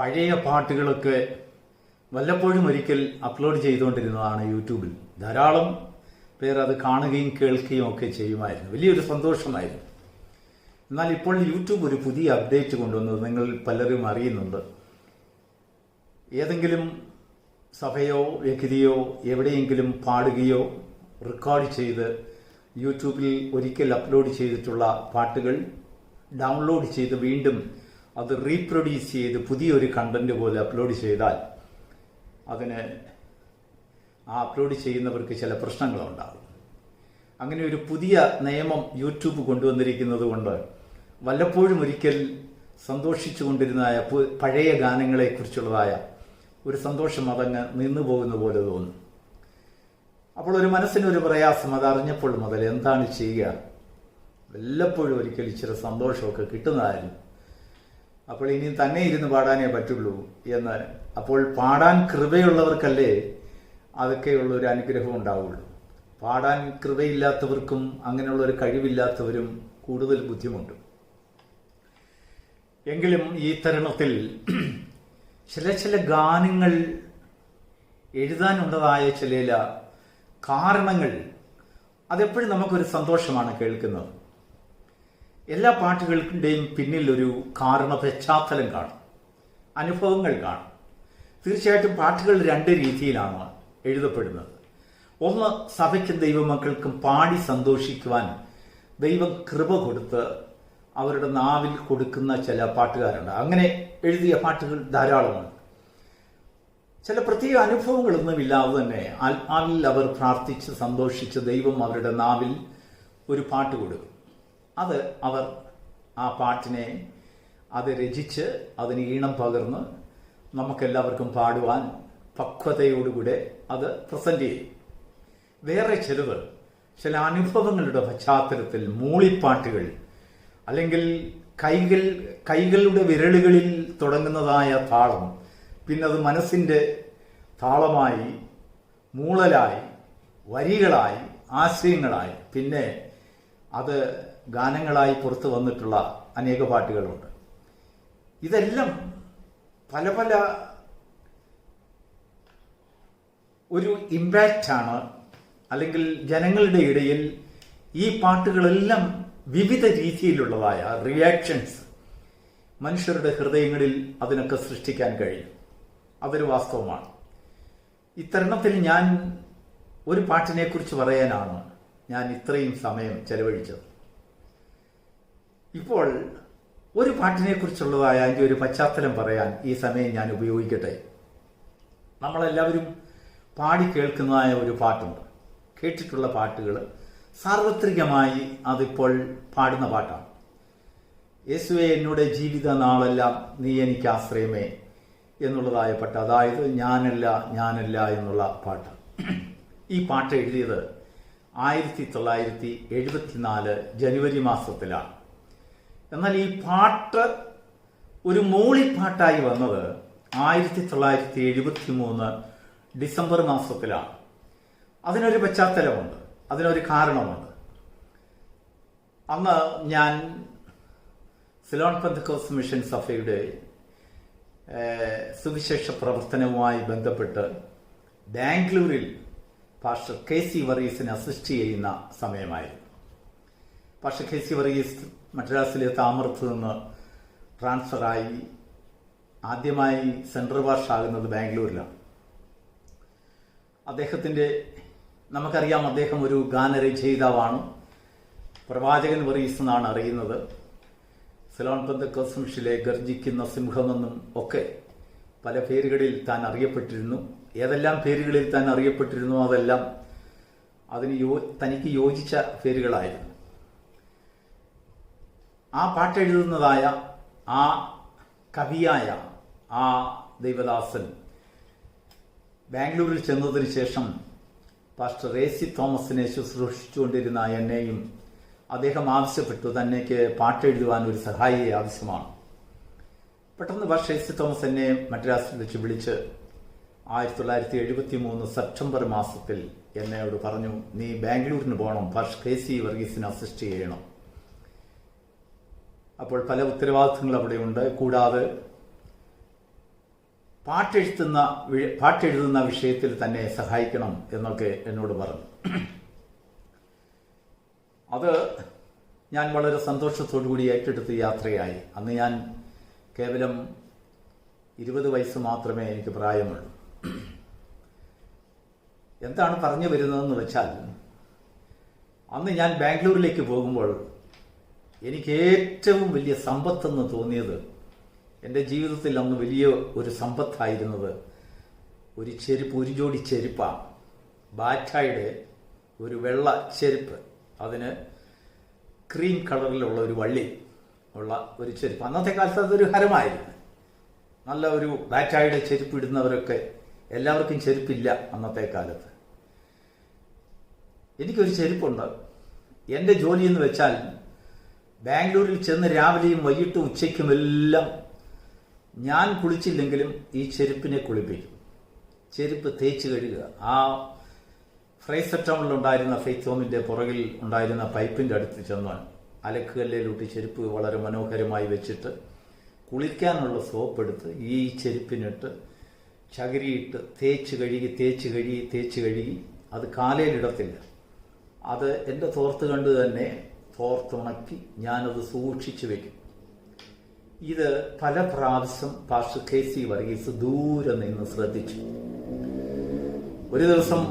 പഴയ പാട്ടുകളൊക്കെ വല്ലപ്പോഴും ഒരിക്കൽ അപ്ലോഡ് ചെയ്തുകൊണ്ടിരുന്നതാണ് യൂട്യൂബിൽ. ധാരാളം പേർ അത് കാണുകയും കേൾക്കുകയും ഒക്കെ ചെയ്യുമായിരുന്നു. വലിയൊരു സന്തോഷമായിരുന്നു. എന്നാൽ ഇപ്പോൾ യൂട്യൂബ് ഒരു പുതിയ അപ്ഡേറ്റ് കൊണ്ടുവന്നത് നിങ്ങൾ പലരും അറിയുന്നുണ്ട്. ഏതെങ്കിലും സഭയോ വ്യക്തിയോ എവിടെയെങ്കിലും പാടുകയോ റെക്കോർഡ് ചെയ്ത് യൂട്യൂബിൽ ഒരിക്കൽ അപ്ലോഡ് ചെയ്തിട്ടുള്ള പാട്ടുകൾ ഡൗൺലോഡ് ചെയ്ത് വീണ്ടും അത് റീപ്രൊഡ്യൂസ് ചെയ്ത് പുതിയൊരു കണ്ടന്റ് പോലെ അപ്ലോഡ് ചെയ്താൽ അതിന് ആ അപ്ലോഡ് ചെയ്യുന്നവർക്ക് ചില പ്രശ്നങ്ങളുണ്ടാകും. അങ്ങനെ ഒരു പുതിയ നിയമം യൂട്യൂബ് കൊണ്ടുവന്നിരിക്കുന്നത് കൊണ്ട് വല്ലപ്പോഴും ഒരിക്കൽ സന്തോഷിച്ചു കൊണ്ടിരുന്നതായ പഴയ ഗാനങ്ങളെക്കുറിച്ചുള്ളതായ ഒരു സന്തോഷം അതങ്ങ് നിന്നു പോകുന്ന പോലെ തോന്നും. അപ്പോൾ ഒരു മനസ്സിനൊരു പ്രയാസം അത് അറിഞ്ഞപ്പോൾ മുതൽ എന്താണ് ചെയ്യുക? വല്ലപ്പോഴും ഒരിക്കൽ ഇച്ചിരി സന്തോഷമൊക്കെ കിട്ടുന്നതായിരുന്നു. അപ്പോൾ ഇനി തന്നെ ഇരുന്ന് പാടാനേ പറ്റുള്ളൂ എന്ന് അപ്പോൾ പാടാൻ കൃപയുള്ളവർക്കല്ലേ അതൊക്കെയുള്ള ഒരു അനുഗ്രഹം ഉണ്ടാവുള്ളൂ. പാടാൻ കൃപയില്ലാത്തവർക്കും അങ്ങനെയുള്ള ഒരു കഴിവില്ലാത്തവരും കൂടുതൽ ബുദ്ധിമുട്ട്. എങ്കിലും ഈ തരുണത്തിൽ ചില ചില ഗാനങ്ങൾ എഴുതാനുള്ളതായ ചില കാരണങ്ങൾ അതെപ്പോഴും നമുക്കൊരു സന്തോഷമാണ് കേൾക്കുന്നത്. എല്ലാ പാട്ടുകളുടെയും പിന്നിൽ ഒരു കാരണ പശ്ചാത്തലം കാണും. അനുഭവങ്ങൾ കാണും. തീർച്ചയായിട്ടും പാട്ടുകൾ രണ്ട് രീതിയിലാണ് എഴുതപ്പെടുന്നത്. ഒന്ന് സഭയ്ക്കും ദൈവമക്കൾക്കും പാടി സന്തോഷിക്കുവാൻ ദൈവം കൃപ കൊടുത്ത് അവരുടെ നാവിൽ കൊടുക്കുന്ന ചില പാട്ടുകാരുണ്ട്. അങ്ങനെ എഴുതിയ പാട്ടുകൾ ധാരാളമുണ്ട്. ചില പ്രത്യേക അനുഭവങ്ങളൊന്നും ഇല്ലാതെ തന്നെ ആത്മാവിൽ അവർ പ്രാർത്ഥിച്ച് സന്തോഷിച്ച് ദൈവം അവരുടെ നാവിൽ ഒരു പാട്ട് കൊടുക്കും. അത് അവർ ആ പാട്ടിനെ അത് രചിച്ച് അതിന് ഈണം പകർന്ന് നമുക്കെല്ലാവർക്കും പാടുവാൻ പക്വതയോടുകൂടെ അത് പ്രസന്റ് ചെയ്യും. വേറെ ചിലത് ചില അനുഭവങ്ങളുടെ പശ്ചാത്തലത്തിൽ മൂളിപ്പാട്ടുകൾ അല്ലെങ്കിൽ കൈകൾ കൈകളുടെ വിരലുകളിൽ തുടങ്ങുന്നതായ താളം പിന്നെ അത് മനസ്സിന്റെ താളമായി മൂളലായി വരികളായി ആശയങ്ങളായി പിന്നെ അത് ഗാനങ്ങളായി പുറത്തു വന്നിട്ടുള്ള അനേക പാട്ടുകളുണ്ട്. ഇതെല്ലാം പല പല ഒരു ഇമ്പാക്റ്റാണ് അല്ലെങ്കിൽ ജനങ്ങളുടെ ഇടയിൽ ഈ പാട്ടുകളെല്ലാം വിവിധ രീതിയിലുള്ളതായ റിയാക്ഷൻസ് മനുഷ്യരുടെ ഹൃദയങ്ങളിൽ അതിനൊക്കെ സൃഷ്ടിക്കാൻ കഴിയും. അതൊരു വാസ്തവമാണ്. ഇത്തരണത്തിൽ ഞാൻ ഒരു പാട്ടിനെക്കുറിച്ച് പറയാനാണ് ഞാൻ ഇത്രയും സമയം ചെലവഴിച്ചത്. ഇപ്പോൾ ഒരു പാട്ടിനെ കുറിച്ചുള്ളതായ അതിന്റെ ഒരു പശ്ചാത്തലം പറയാൻ ഈ സമയം ഞാൻ ഉപയോഗിക്കട്ടെ. നമ്മളെല്ലാവരും പാടി കേൾക്കുന്നതായ ഒരു പാട്ടുണ്ട്. കേട്ടിട്ടുള്ള പാട്ടുകൾ സാർവത്രികമായി അതിപ്പോൾ പാടുന്ന പാട്ടാണ്. യേശുവെ എന്നോട് ജീവിത നാളെല്ലാം നീ എനിക്ക് ആശ്രയമേ എന്നുള്ളതായ പാട്ട്. അതായത് ഞാനല്ല ഞാനല്ല എന്നുള്ള പാട്ട്. ഈ പാട്ട് എഴുതിയത് ആയിരത്തി തൊള്ളായിരത്തി എഴുപത്തിനാല് ജനുവരി മാസത്തിലാണ്. എന്നാൽ ഈ പാട്ട് ഒരു മൂളിപ്പാട്ടായി വന്നത് ആയിരത്തി തൊള്ളായിരത്തി എഴുപത്തി മൂന്ന് ഡിസംബർ മാസത്തിലാണ്. അതിനൊരു പശ്ചാത്തലമുണ്ട്. അതിനൊരു കാരണമുണ്ട്. അന്ന് ഞാൻ സിലോൺ പന്തക്കോസ് മിഷൻ സഭയുടെ സുവിശേഷ പ്രവർത്തനവുമായി ബന്ധപ്പെട്ട് ബാംഗ്ലൂരിൽ പാസ്റ്റർ കെ സി വറീസിനെ അസിസ്റ്റ് ചെയ്യുന്ന സമയമായിരുന്നു. പാസ്റ്റർ കെ സി വറീസ് മദ്രാസിലെ താമരത്ത് നിന്ന് ട്രാൻസ്ഫറായി ആദ്യമായി സെൻട്രൽ വാഷ് ആകുന്നത് ബാംഗ്ലൂരിലാണ്. അദ്ദേഹത്തിന്റെ നമുക്കറിയാം അദ്ദേഹം ഒരു ഗാനരചയിതാവാണ്. പ്രവാചകൻ വറീസ് എന്നാണ് അറിയുന്നത്. സിലോൺ പന്തക്കോസംഷിലെ ഗർജിക്കുന്ന സിംഹമെന്നും ഒക്കെ പല പേരുകളിൽ താൻ അറിയപ്പെട്ടിരുന്നു. ഏതെല്ലാം പേരുകളിൽ താൻ അറിയപ്പെട്ടിരുന്നു അതെല്ലാം അതിന് യോ തനിക്ക് യോജിച്ച പേരുകളായിരുന്നു. ആ പാട്ടെഴുതുന്നതായ ആ കവിയായ ആ ദൈവദാസൻ ബാംഗ്ലൂരിൽ ചെന്നതിന് ശേഷം പാസ്റ്റർ എ സി തോമസിനെ ശുശ്രൂഷിച്ചുകൊണ്ടിരുന്ന എന്നെയും അദ്ദേഹം ആവശ്യപ്പെട്ടു. തന്നേക്ക് പാട്ടെഴുതുവാൻ ഒരു സഹായിയെ ആവശ്യമാണ്. പെട്ടെന്ന് പാസ്റ്റർ സി തോമസ് എന്നെ മദ്രാസിൽ വെച്ച് വിളിച്ച് ആയിരത്തി തൊള്ളായിരത്തി എഴുപത്തി മൂന്ന് സെപ്റ്റംബർ മാസത്തിൽ എന്നോട് പറഞ്ഞു നീ ബാംഗ്ലൂരിന് പോകണം പാസ്റ്റർ കെ സി വർഗീസിനെ അസിസ്റ്റ് ചെയ്യണം. അപ്പോൾ പല ഉത്തരവാദിത്തങ്ങൾ അവിടെയുണ്ട്. കൂടാതെ പാട്ടെഴുത്തുന്ന പാട്ടെഴുതുന്ന വിഷയത്തിൽ തന്നെ സഹായിക്കണം എന്നൊക്കെ എന്നോട് പറഞ്ഞു. അത് ഞാൻ വളരെ സന്തോഷത്തോടു കൂടി ഏറ്റെടുത്ത് യാത്രയായി. അന്ന് ഞാൻ കേവലം ഇരുപത് വയസ്സ് മാത്രമേ എനിക്ക് പ്രായമുള്ളൂ. എന്താണ് പറഞ്ഞു വരുന്നതെന്ന് വെച്ചാൽ അന്ന് ഞാൻ ബാംഗ്ലൂരിലേക്ക് പോകുമ്പോൾ എനിക്ക് ഏറ്റവും വലിയ സമ്പത്തെന്ന് തോന്നിയത് എന്റെ ജീവിതത്തിൽ അന്ന് വലിയ ഒരു സമ്പത്തായിരുന്നത് ഒരു ചെരുപ്പ് ഒരു ജോഡി ചെരുപ്പാണ്. ബാറ്റായുടെ ഒരു വെള്ള ചെരുപ്പ്. അതിന് ക്രീം കളറിലുള്ള ഒരു വള്ളി ഉള്ള ഒരു ചെരുപ്പ്. അന്നത്തെ കാലത്ത് അതൊരു ഹരമായിരുന്നു. നല്ല ഒരു ബാറ്റായുടെ ചെരുപ്പ് ഇടുന്നവരൊക്കെ എല്ലാവർക്കും ചെരുപ്പില്ല അന്നത്തെ കാലത്ത്. എനിക്കൊരു ചെരുപ്പുണ്ട്. എന്റെ ജോലി എന്ന് വെച്ചാൽ ബാംഗ്ലൂരിൽ ചെന്ന് രാവിലെയും വൈകിട്ടും ഉച്ചയ്ക്കുമെല്ലാം ഞാൻ കുളിച്ചില്ലെങ്കിലും ഈ ചെരുപ്പിനെ കുളിപ്പിക്കും. ചെരുപ്പ് തേച്ച് കഴുകുക. ആ ഉണ്ടായിരുന്ന ഫെയ്ത്തോമിന്റെ പുറകിൽ ഉണ്ടായിരുന്ന പൈപ്പിന്റെ അടുത്ത് ചെന്ന് അലക്കുകല്ലിലൂട്ടി ചെരുപ്പ് വളരെ മനോഹരമായി വെച്ചിട്ട് കുളിക്കാനുള്ള സോപ്പ് എടുത്ത് ഈ ചെരുപ്പിനിട്ട് ചകിരിയിട്ട് തേച്ച് കഴുകി തേച്ച് കഴുകി തേച്ച് കഴുകി. അത് കാലയിലിടത്തില്ല അത് എന്റെ തോർത്ത് കണ്ട് തന്നെ തോർത്തുണക്കി ഞാനത് സൂക്ഷിച്ചു വെക്കും. ഇത് പല പ്രാവശ്യം പാഷ കെ സി വർഗീസ് ദൂരെ നിന്ന് ശ്രദ്ധിച്ചു. ഒരു ദിവസം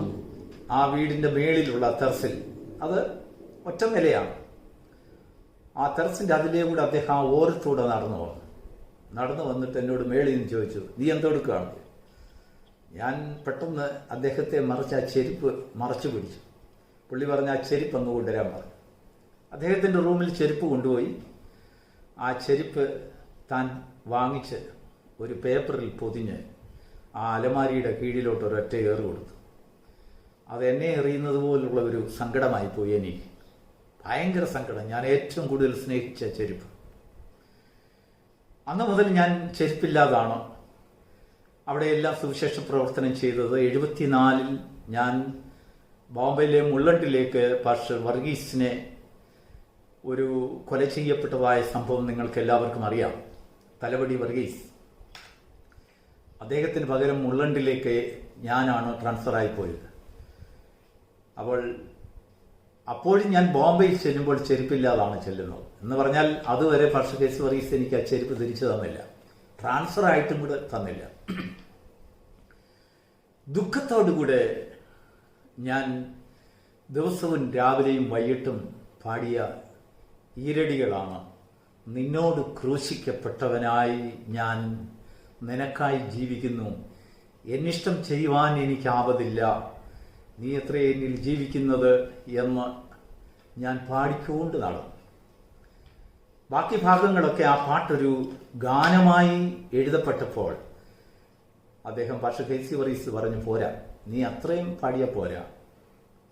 ആ വീടിന്റെ മേളിലുള്ള തെർസിൽ അത് ഒറ്റ നിലയാണ്. ആ തെർസിന്റെ അതിലേ കൂടെ അദ്ദേഹം ആ ഓരത്തൂടെ നടന്നു വന്നു. നടന്നു വന്നിട്ട് എന്നോട് മേളിൽ നിന്ന് ചോദിച്ചു നീ എന്തെടുക്കുകയാണ് ഞാൻ പെട്ടെന്ന് അദ്ദേഹത്തെ മറിച്ച് ആ ചെരുപ്പ് മറച്ചു പിടിച്ചു. പുള്ളി പറഞ്ഞ ആ ചെരുപ്പ് ഒന്ന് കൊണ്ടുവരാൻ പറഞ്ഞു. അദ്ദേഹത്തിന്റെ റൂമിൽ ചെരുപ്പ് കൊണ്ടുപോയി. ആ ചെരുപ്പ് താൻ വാങ്ങിച്ച് ഒരു പേപ്പറിൽ പൊതിഞ്ഞ് ആ അലമാരിയുടെ കീഴിലോട്ട് ഒരൊറ്റ ഏറ് കൊടുത്തു. അത് എന്നെ എറിയുന്നത് പോലുള്ള ഒരു സങ്കടമായി പോയി എനിക്ക്. ഭയങ്കര സങ്കടം. ഞാൻ ഏറ്റവും കൂടുതൽ സ്നേഹിച്ച ചെരുപ്പ്. അന്ന് മുതൽ ഞാൻ ചെരുപ്പില്ലാതാണോ? അവിടെയെല്ലാം സുവിശേഷ പ്രവർത്തനം ചെയ്തത് എഴുപത്തിനാലിൽ ഞാൻ ബോംബെയിലെ മുള്ളണ്ടിലേക്ക് പാസ്റ്റർ വർഗീസിനെ ഒരു കൊല ചെയ്യപ്പെട്ടതായ സംഭവം നിങ്ങൾക്ക് എല്ലാവർക്കും അറിയാം. തലവടി വർഗീസ്. അദ്ദേഹത്തിന് പകരം മുള്ളണ്ടിലേക്ക് ഞാനാണ് ട്രാൻസ്ഫർ പോയത്. അപ്പോൾ അപ്പോഴും ഞാൻ ബോംബെയിൽ ചെല്ലുമ്പോൾ ചെരുപ്പില്ലാതാണ് ചെല്ലുന്നത്. എന്ന് പറഞ്ഞാൽ അതുവരെ ഫസ്റ്റ് കേസ് വർഗീസ് എനിക്ക് ആ ചെരുപ്പ് തിരിച്ചു തന്നില്ല. ട്രാൻസ്ഫർ ആയിട്ടും കൂടെ തന്നില്ല. ദുഃഖത്തോടുകൂടെ ഞാൻ ദിവസവും രാവിലെയും വൈകിട്ടും പാടിയ ഈരടികളാണ്. നിന്നോട് ക്രൂശിക്കപ്പെട്ടവനായി ഞാൻ നിനക്കായി ജീവിക്കുന്നു. എന്നിഷ്ടം ചെയ്യുവാൻ എനിക്കാവതില്ല. നീ എത്ര എന്നിൽ ജീവിക്കുന്നത് എന്ന് ഞാൻ പാടിക്കൊണ്ട് നടന്നു. ബാക്കി ഭാഗങ്ങളൊക്കെ ആ പാട്ടൊരു ഗാനമായി എഴുതപ്പെട്ടപ്പോൾ അദ്ദേഹം പക്ഷെ കേസി വറീസ് പറഞ്ഞു പോരാ നീ അത്രയും പാടിയ പോരാ.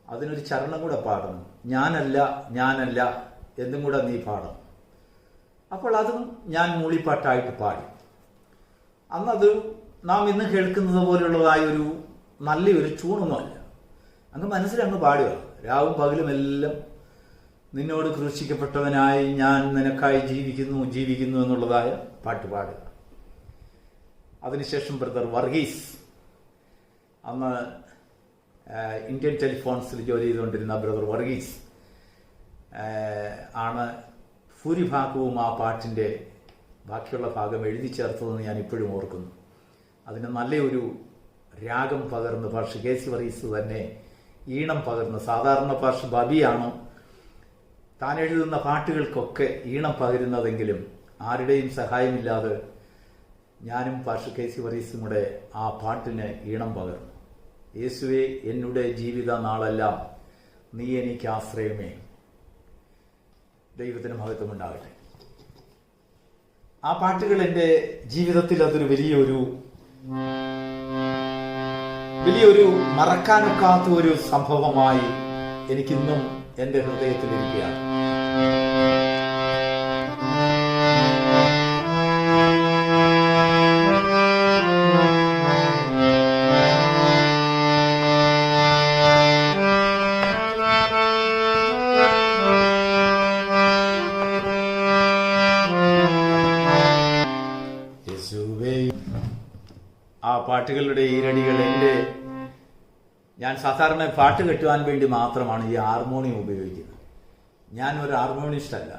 അതിനൊരു ചരണം കൂടെ പാടുന്നു ഞാനല്ല ഞാനല്ല എന്നും കൂടെ നീ പാടണം അപ്പോൾ അതും ഞാൻ മൂളിപ്പാട്ടായിട്ട് പാടി. അന്നത് നാം ഇന്ന് കേൾക്കുന്നത് പോലുള്ളതായ ഒരു നല്ലൊരു ചൂണൊന്നുമല്ല. അങ്ങ് മനസ്സിലങ്ങ് പാടുക. രാവും പകലും എല്ലാം നിന്നോട് ക്രൂശിക്കപ്പെട്ടവനായി ഞാൻ നിനക്കായി ജീവിക്കുന്നു ജീവിക്കുന്നു എന്നുള്ളതായ പാട്ട് പാടുക. അതിനുശേഷം ബ്രദർ വർഗീസ് അന്ന് ഇന്ത്യൻ ടെലിഫോൺസിൽ ജോലി ചെയ്തുകൊണ്ടിരുന്ന ബ്രദർ വർഗീസ് ആണ് ഭൂരിഭാഗവും ആ പാട്ടിന്റെ ബാക്കിയുള്ള ഭാഗം എഴുതി ചേർത്തതെന്ന് ഞാൻ ഇപ്പോഴും ഓർക്കുന്നു. അതിന് നല്ലൊരു രാഗം പകർന്ന് ഭാഷ കെ സി വറീസ് തന്നെ ഈണം പകർന്ന് സാധാരണ ഭാഷ ബബിയാണ്. താൻ എഴുതുന്ന പാട്ടുകൾക്കൊക്കെ ഈണം പകരുന്നതെങ്കിലും ആരുടെയും സഹായമില്ലാതെ ഞാനും പാർഷ കെ സി വറീസും കൂടെ ആ പാട്ടിന് ഈണം പകർന്നു. യേശുവെ എന്നുടെ ജീവിത നാളെല്ലാം നീ എനിക്ക് ആശ്രയമേ. ദൈവത്തിന് മഹത്വം ഉണ്ടാകട്ടെ. ആ പാട്ടുകൾ എന്റെ ജീവിതത്തിൽ അതൊരു വലിയൊരു വലിയൊരു മറക്കാനൊക്കാത്ത ഒരു സംഭവമായി എനിക്കിന്നും എന്റെ ഹൃദയത്തിൽ ഹൃദയത്തിലിരിക്കുകയാണ്. ആ പാട്ടുകളുടെ ഈരടികൾ എന്റെ ഞാൻ സാധാരണ പാട്ട് കെട്ടുവാൻ വേണ്ടി മാത്രമാണ് ഈ ഹാർമോണിയം ഉപയോഗിക്കുന്നത്. ഞാൻ ഒരു ഹാർമോണിസ്റ്റ് അല്ല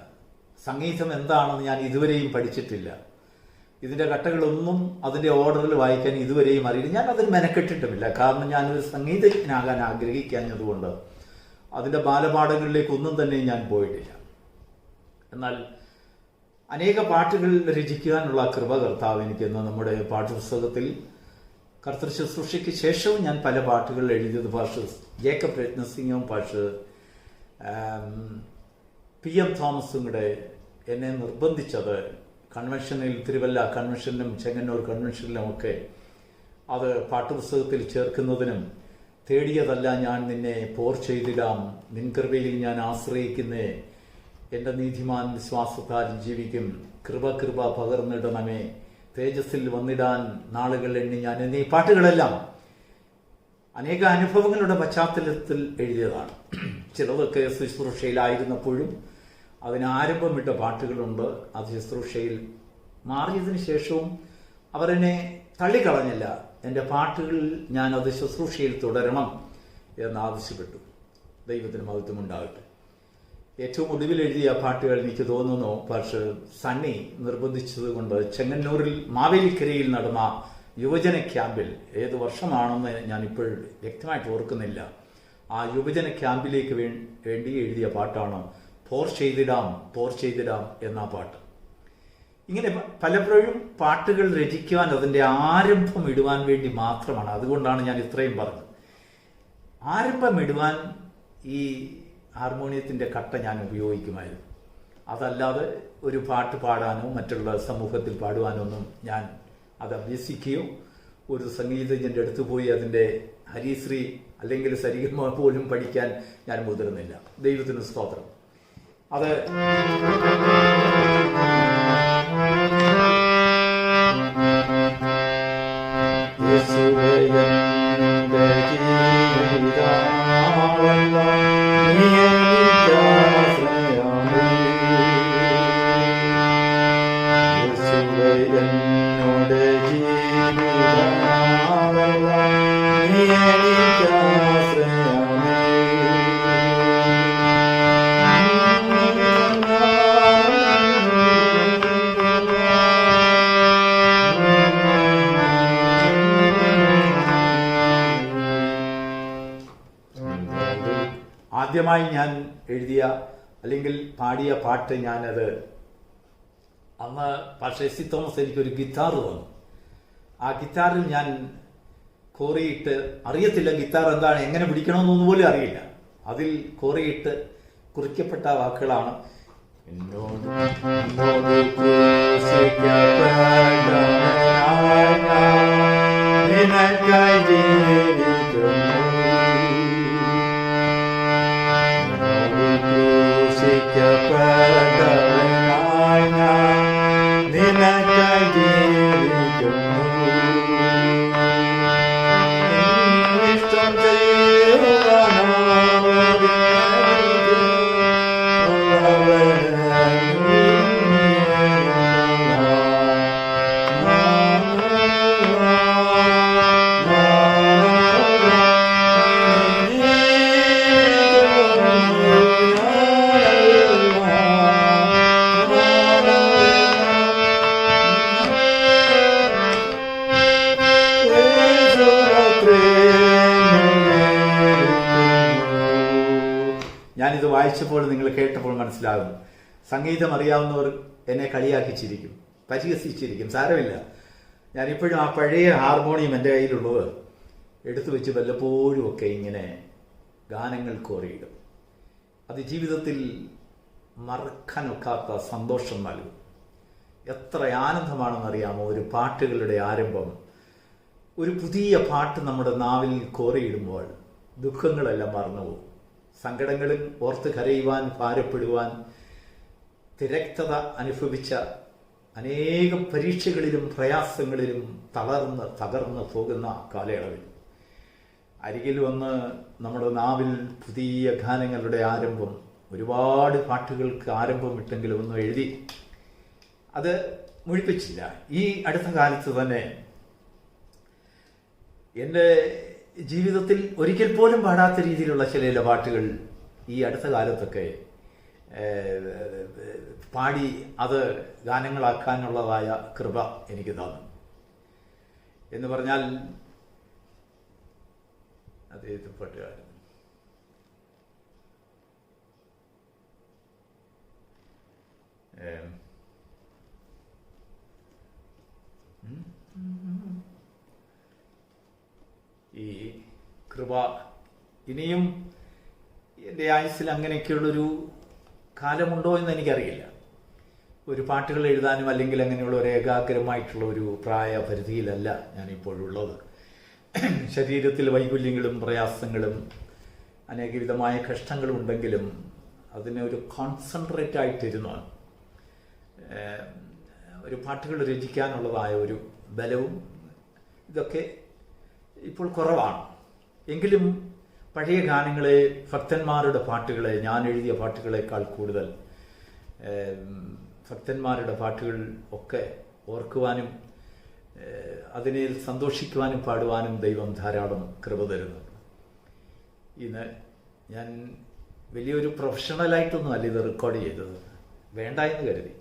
സംഗീതം എന്താണെന്ന് ഞാൻ ഇതുവരെയും പഠിച്ചിട്ടില്ല. ഇതിന്റെ കട്ടകളൊന്നും അതിന്റെ ഓർഡറിൽ വായിക്കാൻ ഇതുവരെയും അറിയില്ല. ഞാൻ അതിന് മെനക്കെട്ടിട്ടുമില്ല. കാരണം ഞാനൊരു സംഗീതജ്ഞനാകാൻ ആഗ്രഹിക്കാഞ്ഞതുകൊണ്ട് അതിന്റെ ബാലപാഠങ്ങളിലേക്കൊന്നും തന്നെ ഞാൻ പോയിട്ടില്ല. എന്നാൽ അനേക പാട്ടുകൾ രചിക്കുവാനുള്ള കൃപ കർത്താവ് എനിക്കെന്ന് നമ്മുടെ പാഠ്യപുസ്തകത്തിൽ കർത്തൃ ശുശ്രൂഷയ്ക്ക് ശേഷവും ഞാൻ പല പാട്ടുകൾ എഴുതിയത്. പാഷ് ജേക്കബ് രത്നസിംഗും പാഷ് പി എം തോമസും കൂടെ എന്നെ നിർബന്ധിച്ചത് കൺവെൻഷനിൽ തിരുവല്ല കൺവെൻഷനിലും ചെങ്ങന്നൂർ കൺവെൻഷനിലും ഒക്കെ അത് പാഠപുസ്തകത്തിൽ ചേർക്കുന്നതിനും തേടിയതല്ല ഞാൻ നിന്നെ പോർ ചെയ്തിടാം. നിൻകൃപയിൽ ഞാൻ ആശ്രയിക്കുന്നേ. എന്റെ നീതിമാൻ വിശ്വാസത്താൽ ജീവിക്കും. കൃപ കൃപ പകർന്നിടണമേ. തേജസ്സിൽ വന്നിടാൻ നാളുകൾ എണ്ണി ഞാൻ എന്നീ പാട്ടുകളെല്ലാം അനേക അനുഭവങ്ങളുടെ പശ്ചാത്തലത്തിൽ എഴുതിയതാണ്. ചിലതൊക്കെ ശുശ്രൂഷയിലായിരുന്നപ്പോഴും അതിന് ആരംഭമിട്ട പാട്ടുകളുണ്ട്. അത് ശുശ്രൂഷയിൽ മാറിയതിന് ശേഷവും അവരെന്നെ തള്ളിക്കളഞ്ഞില്ല. എന്റെ പാട്ടുകളിൽ ഞാൻ അത് ശുശ്രൂഷയിൽ തുടരണം എന്നാവശ്യപ്പെട്ടു. ദൈവത്തിന് മഹത്വം ഉണ്ടാകട്ടെ ഏറ്റവും ഒടുവിൽ എഴുതിയ പാട്ടുകൾ എനിക്ക് തോന്നുന്നു പക്ഷേ സണ്ണി നിർബന്ധിച്ചതുകൊണ്ട് ചെങ്ങന്നൂരിൽ മാവേലിക്കരയിൽ നടന്ന യുവജന ക്യാമ്പിൽ ഏത് വർഷമാണെന്ന് ഞാൻ ഇപ്പോൾ വ്യക്തമായിട്ട് ഓർക്കുന്നില്ല. ആ യുവജന ക്യാമ്പിലേക്ക് വേണ്ടി എഴുതിയ പാട്ടാണ് പോർ ചെയ്തിടാം പോർ ചെയ്തിടാം എന്ന പാട്ട്. ഇങ്ങനെ പലപ്പോഴും പാട്ടുകൾ രചിക്കുവാൻ അതിന്റെ ആരംഭം ഇടുവാൻ വേണ്ടി മാത്രമാണ്. അതുകൊണ്ടാണ് ഞാൻ ഇത്രയും പറഞ്ഞത്. ആരംഭം ഇടുവാൻ ഈ ഹാർമോണിയത്തിന്റെ കട്ട ഞാൻ ഉപയോഗിക്കുമായിരുന്നു. അതല്ലാതെ ഒരു പാട്ട് പാടാനോ മറ്റുള്ള സമൂഹത്തിൽ പാടുവാനോ ഒന്നും ഞാൻ അത് അഭ്യസിക്കുകയോ ഒരു സംഗീതജ്ഞന്റെ അടുത്ത് പോയി അതിന്റെ ഹരിശ്രീ അല്ലെങ്കിൽ സരിഗമ പോലും പഠിക്കാൻ ഞാൻ മുതിർന്നില്ല. ദൈവത്തിന് സ്തോത്രം. അത് ആദ്യമായി ഞാൻ എഴുതിയ അല്ലെങ്കിൽ പാടിയ പാട്ട് ഞാനത് അന്ന് പക്ഷേ എസ് സി തോമസ് എനിക്കൊരു ഗിറ്റാർ തന്നു. ആ ഗിറ്റാറിൽ ഞാൻ കോറിയിട്ട് അറിയത്തില്ല ഗിറ്റാർ എന്താണ് എങ്ങനെ പിടിക്കണമെന്നൊന്നും പോലും അറിയില്ല. അതിൽ കോറിയിട്ട് കുറിക്കപ്പെട്ട വാക്കുകളാണ് എന്നോട് മനസ്സിലാകും സംഗീതം അറിയാവുന്നവർ എന്നെ കളിയാക്കി ചിരിക്കും. പരിഹസിച്ചിരിക്കും. സാരമില്ല. ഞാനിപ്പോഴും ആ പഴയ ഹാർമോണിയം എന്റെ കയ്യിലുള്ളത് എടുത്തു വെച്ച് വല്ലപ്പോഴും ഒക്കെ ഇങ്ങനെ ഗാനങ്ങൾ കോറിയിടും. അത് ജീവിതത്തിൽ മറക്കാനൊക്കാത്ത സന്തോഷം നൽകും. എത്ര ആനന്ദമാണെന്നറിയാമോ? ഒരു പാട്ടുകളുടെ ആരംഭം. ഒരു പുതിയ പാട്ട് നമ്മുടെ നാവിൽ കോറിയിടുമ്പോൾ ദുഃഖങ്ങളെല്ലാം മറന്നുപോകും. സങ്കടങ്ങളിൽ ഓർത്ത് കരയുവാൻ ഭാരപ്പെടുവാൻ തിരക്തത അനുഭവിച്ച അനേകം പരീക്ഷകളിലും പ്രയാസങ്ങളിലും തളർന്ന് തകർന്ന് പോകുന്ന കാലയളവിൽ. അരികിൽ വന്ന് നമ്മുടെ നാവിൽ പുതിയ ഗാനങ്ങളുടെ ആരംഭം ഒരുപാട് പാട്ടുകൾക്ക് ആരംഭം ഇട്ടെങ്കിലും ഒന്നും എഴുതി അത് മുഴിപ്പിച്ചില്ല. ഈ അടുത്ത കാലത്ത് തന്നെ എന്റെ ജീവിതത്തിൽ ഒരിക്കൽ പോലും പാടാത്ത രീതിയിലുള്ള ചില ചില പാട്ടുകൾ ഈ അടുത്ത കാലത്തൊക്കെ പാടി അത് ഗാനങ്ങളാക്കാനുള്ളതായ കൃപ എനിക്ക് തന്നു. എന്ന് പറഞ്ഞാൽ അദ്ദേഹത്തെ പാട്ടുകാരൻ ഏഹ്, ഈ കൃപ ഇനിയും എന്റെ ആയുസ്സിൽ അങ്ങനെയൊക്കെയുള്ളൊരു കാലമുണ്ടോ എന്ന് എനിക്കറിയില്ല. ഒരു പാട്ടുകൾ എഴുതാനും അല്ലെങ്കിൽ അങ്ങനെയുള്ള ഒരു ഏകാഗ്രമായിട്ടുള്ള ഒരു പ്രായപരിധിയിലല്ല ഞാനിപ്പോഴുള്ളത്. ശരീരത്തിൽ വൈകുല്യങ്ങളും പ്രയാസങ്ങളും അനേകവിധമായ കഷ്ടങ്ങളും ഉണ്ടെങ്കിലും അതിനെ ഒരു കോൺസെൻട്രേറ്റ് ആയിട്ടിരുന്ന് ഒരു പാട്ടുകൾ രചിക്കാനുള്ളതായ ഒരു ബലവും ഇതൊക്കെ ഇപ്പോൾ കുറവാണ്. എങ്കിലും പഴയ ഗാനങ്ങളെ ഭക്തന്മാരുടെ പാട്ടുകളെ ഞാൻ എഴുതിയ പാട്ടുകളെക്കാൾ കൂടുതൽ ഭക്തന്മാരുടെ പാട്ടുകൾ ഒക്കെ ഓർക്കുവാനും അതിനെ സന്തോഷിക്കുവാനും പാടുവാനും ദൈവം ധാരാളം കൃപ തരുന്നുണ്ട് ഇന്ന് ഞാൻ വലിയൊരു പ്രൊഫഷണലായിട്ടൊന്നും അല്ല ഇത് റെക്കോർഡ് ചെയ്തത്. വേണ്ട എന്ന് കരുതി.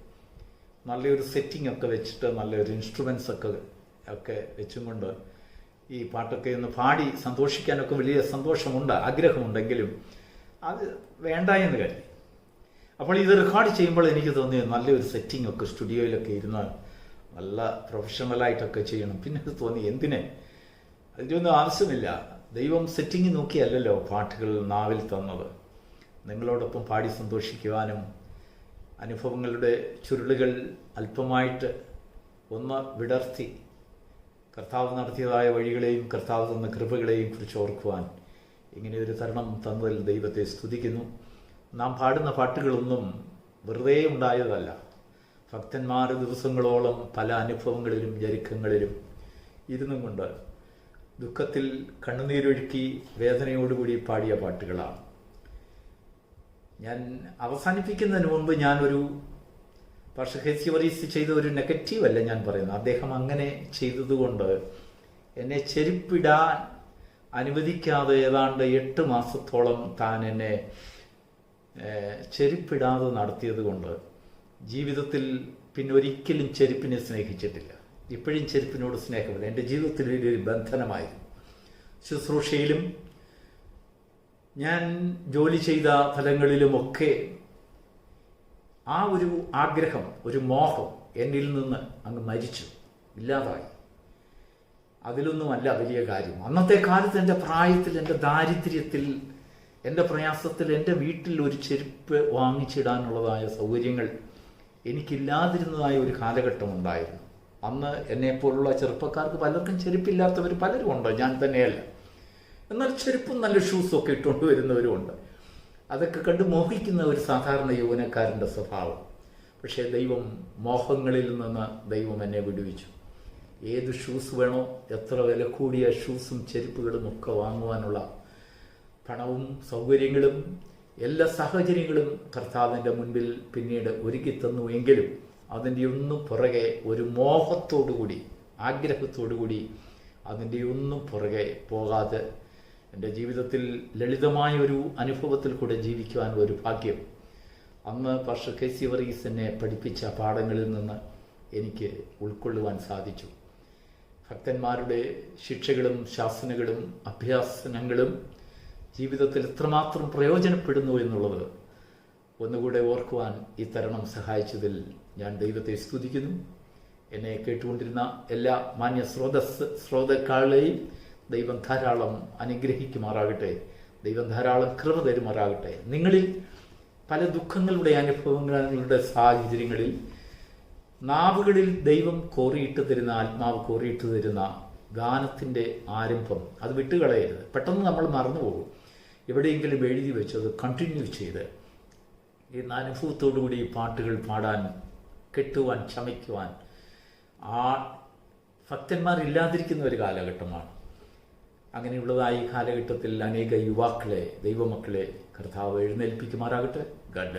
നല്ലൊരു സെറ്റിംഗ് ഒക്കെ വെച്ചിട്ട് നല്ലൊരു ഇൻസ്ട്രുമെൻസ് ഒക്കെ ഒക്കെ വെച്ചും കൊണ്ട് ഈ പാട്ടൊക്കെ ഒന്ന് പാടി സന്തോഷിക്കാനൊക്കെ വലിയ സന്തോഷമുണ്ട് ആഗ്രഹമുണ്ടെങ്കിലും അത് വേണ്ട എന്ന് കരുതി. അപ്പോൾ ഇത് റെക്കോർഡ് ചെയ്യുമ്പോൾ എനിക്ക് തോന്നി നല്ലൊരു സെറ്റിംഗ് ഒക്കെ സ്റ്റുഡിയോയിലൊക്കെ ഇരുന്ന് നല്ല പ്രൊഫഷണലായിട്ടൊക്കെ ചെയ്യണം. പിന്നെ അത് തോന്നി എന്തിനെ? അതിന്റെ ഒന്നും ആവശ്യമില്ല. ദൈവം സെറ്റിംഗ് നോക്കിയല്ലല്ലോ പാട്ടുകൾ നാവിൽ തന്നത്. നിങ്ങളോടൊപ്പം പാടി സന്തോഷിക്കുവാനും അനുഭവങ്ങളുടെ ചുരുളുകൾ അല്പമായിട്ട് ഒന്ന് വിടർത്തി കർത്താവ് നടത്തിയതായ വഴികളെയും കർത്താവ് തന്ന കൃപകളെയും കുറിച്ച് ഓർക്കുവാൻ ഇങ്ങനെ ഒരു തരണം തന്നതിൽ ദൈവത്തെ സ്തുതിക്കുന്നു. നാം പാടുന്ന പാട്ടുകളൊന്നും വെറുതെ ഉണ്ടായതല്ല. ഭക്തന്മാർ ദിവസങ്ങളോളം പല അനുഭവങ്ങളിലും ജരുക്കങ്ങളിലും ഇരുന്നും കൊണ്ട് ദുഃഖത്തിൽ കണ്ണുനീരൊഴുക്കി വേദനയോടുകൂടി പാടിയ പാട്ടുകളാണ്. ഞാൻ അവസാനിപ്പിക്കുന്നതിന് മുമ്പ് ഞാനൊരു പക്ഷേ ഹെസിവറീസ് ചെയ്ത ഒരു നെഗറ്റീവ് അല്ല ഞാൻ പറയുന്നത്. അദ്ദേഹം അങ്ങനെ ചെയ്തതുകൊണ്ട് എന്നെ ചെരുപ്പിടാൻ അനുവദിക്കാതെ ഏതാണ്ട് എട്ട് മാസത്തോളം താൻ എന്നെ ചെരുപ്പിടാതെ നടത്തിയത് കൊണ്ട് ജീവിതത്തിൽ പിന്നെ ഒരിക്കലും ചെരുപ്പിനെ സ്നേഹിച്ചിട്ടില്ല. ഇപ്പോഴും ചെരുപ്പിനോട് സ്നേഹമില്ല. എന്റെ ജീവിതത്തിൽ ഒരു ബന്ധനമായിരുന്നു. ശുശ്രൂഷയിലും ഞാൻ ജോലി ചെയ്ത ഫലങ്ങളിലുമൊക്കെ ആ ഒരു ആഗ്രഹം ഒരു മോഹം എന്നിൽ നിന്ന് അങ്ങ് മരിച്ചു. ഇല്ലാതായി. അതിലൊന്നുമല്ല വലിയ കാര്യം. അന്നത്തെ കാലത്ത് എന്റെ പ്രായത്തിൽ എന്റെ ദാരിദ്ര്യത്തിൽ എന്റെ പ്രയാസത്തിൽ എന്റെ വീട്ടിൽ ഒരു ചെരുപ്പ് വാങ്ങിച്ചിടാനുള്ളതായ സൗകര്യങ്ങൾ എനിക്കില്ലാതിരുന്നതായ ഒരു കാലഘട്ടം ഉണ്ടായിരുന്നു. അന്ന് എന്നെപ്പോലുള്ള ചെറുപ്പക്കാർക്ക് പലർക്കും ചെരുപ്പില്ലാത്തവർ പലരും ഉണ്ട് ഞാൻ തന്നെയല്ല. എന്നാൽ ചെരുപ്പും നല്ല ഷൂസും ഒക്കെ ഇട്ടുകൊണ്ട് വരുന്നവരുമുണ്ട്. അതൊക്കെ കണ്ട് മോഹിക്കുന്ന ഒരു സാധാരണ യൗവനക്കാരന്റെ സ്വഭാവം. പക്ഷേ ദൈവം മോഹങ്ങളിൽ നിന്ന് ദൈവം എന്നെ വിടുവിച്ചു. ഏത് ഷൂസ് വേണോ എത്ര വില കൂടിയ ഷൂസും ചെരുപ്പുകളും ഒക്കെ വാങ്ങുവാനുള്ള പണവും സൗകര്യങ്ങളും എല്ലാ സാഹചര്യങ്ങളും കർത്താവിന്റെ മുൻപിൽ പിന്നീട് ഒരുക്കി തന്നു എങ്കിലും അതിന്റെ ഒന്നും പുറകെ ഒരു മോഹത്തോടുകൂടി ആഗ്രഹത്തോടുകൂടി അതിന്റെ ഒന്നും പുറകെ പോകാതെ എന്റെ ജീവിതത്തിൽ ലളിതമായ ഒരു അനുഭവത്തിൽ കൂടെ ജീവിക്കുവാൻ ഒരു ഭാഗ്യം. അന്ന് പാഷ കെ സി വർഗീസ് എന്നെ പഠിപ്പിച്ച പാഠങ്ങളിൽ നിന്ന് എനിക്ക് ഉൾക്കൊള്ളുവാൻ സാധിച്ചു. ഭക്തന്മാരുടെ ശിക്ഷകളും ശാസനകളും അഭ്യാസനങ്ങളും ജീവിതത്തിൽ എത്രമാത്രം പ്രയോജനപ്പെടുന്നു എന്നുള്ളത് ഒന്നുകൂടെ ഓർക്കുവാൻ ഈ തരണം സഹായിച്ചതിൽ ഞാൻ ദൈവത്തെ സ്തുതിക്കുന്നു. എന്നെ കേട്ടുകൊണ്ടിരുന്ന എല്ലാ മാന്യ സ്രോതസ് സ്രോതക്കാളെയും ദൈവം ധാരാളം അനുഗ്രഹിക്കുമാറാകട്ടെ. ദൈവം ധാരാളം കൃപ തരുമാറാകട്ടെ. നിങ്ങളിൽ പല ദുഃഖങ്ങളുടെ അനുഭവങ്ങളുടെ സാഹചര്യങ്ങളിൽ നാവുകളിൽ ദൈവം കോറിയിട്ട് തരുന്ന ആത്മാവ് കോറിയിട്ട് തരുന്ന ഗാനത്തിന്റെ ആരംഭം അത് വിട്ടുകളയരുത്. പെട്ടെന്ന് നമ്മൾ മറന്നുപോകും എവിടെയെങ്കിലും എഴുതി വെച്ച് അത് കണ്ടിന്യൂ ചെയ്ത് എന്ന അനുഭവത്തോടുകൂടി കൂടി പാട്ടുകൾ പാടാൻ കെട്ടുവാൻ ചമയ്ക്കുവാൻ ആ ഭക്തന്മാരില്ലാതിരിക്കുന്ന ഒരു കാലഘട്ടമാണ്. അങ്ങനെയുള്ളതായ കാലഘട്ടത്തിൽ അനേക യുവാക്കളെ ദൈവമക്കളെ കർത്താവ് എഴുന്നേൽപ്പിക്കുമാറാകട്ടെ. ഗഡ്